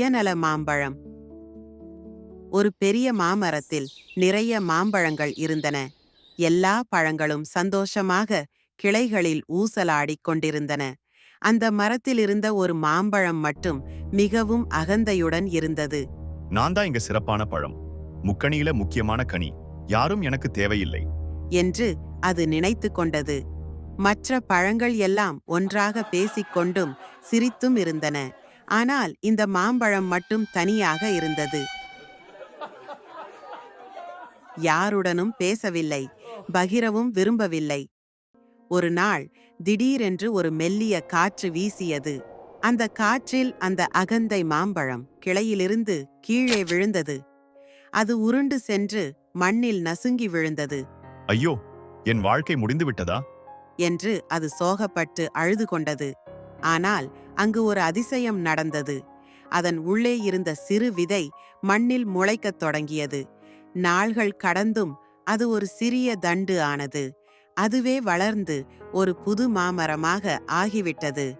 சுயநல மாம்பழம். ஒரு பெரிய மாமரத்தில் நிறைய மாம்பழங்கள் இருந்தன. எல்லா பழங்களும் சந்தோஷமாக கிளைகளில் ஊசலாடிக் கொண்டிருந்தன. அந்த மரத்தில் இருந்த ஒரு மாம்பழம் மட்டும் மிகவும் அகந்தையுடன் இருந்தது. நான் தான் இங்க சிறப்பான பழம். முக்கணியில முக்கியமான கனி. யாரும் எனக்கு தேவையில்லை. என்று அது நினைத்து கொண்டது. மற்ற பழங்கள் எல்லாம் ஒன்றாக பேசிக்கொண்டும் சிரித்தும் இருந்தன. ஆனால் இந்த மாம்பழம் மட்டும் தனியாக இருந்தது. யாருடனும் பேசவில்லை பகிரவும் விரும்பவில்லை. ஒரு நாள் திடீரென்று ஒரு மெல்லிய காற்று வீசியது. அந்த காற்றில் அந்த அகந்தை மாம்பழம் கிளையிலிருந்து கீழே விழுந்தது. அது உருண்டு சென்று மண்ணில் நசுங்கி விழுந்தது. ஐயோ என் வாழ்க்கை முடிந்து விட்டதா என்று அது சோகப்பட்டு அழுது கொண்டது. ஆனால் அங்கு ஒரு அதிசயம் நடந்தது. அதன் உள்ளே இருந்த சிறு விதை மண்ணில் முளைக்கத் தொடங்கியது. நாள்கள் கடந்தும் அது ஒரு சிறிய தண்டு ஆனது. அதுவே வளர்ந்து ஒரு புது மாமரமாக ஆகிவிட்டது.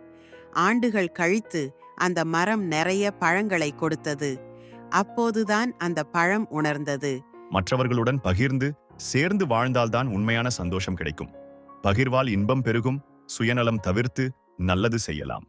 ஆண்டுகள் கழித்து அந்த மரம் நிறைய பழங்களை கொடுத்தது. அப்போதுதான் அந்த பழம் உணர்ந்தது. மற்றவர்களுடன் பகிர்ந்து சேர்ந்து வாழ்ந்தால்தான் உண்மையான சந்தோஷம் கிடைக்கும். பகிர்வால் இன்பம் பெருகும் சுயநலம் தவிர்த்து நல்லது செய்யலாம்.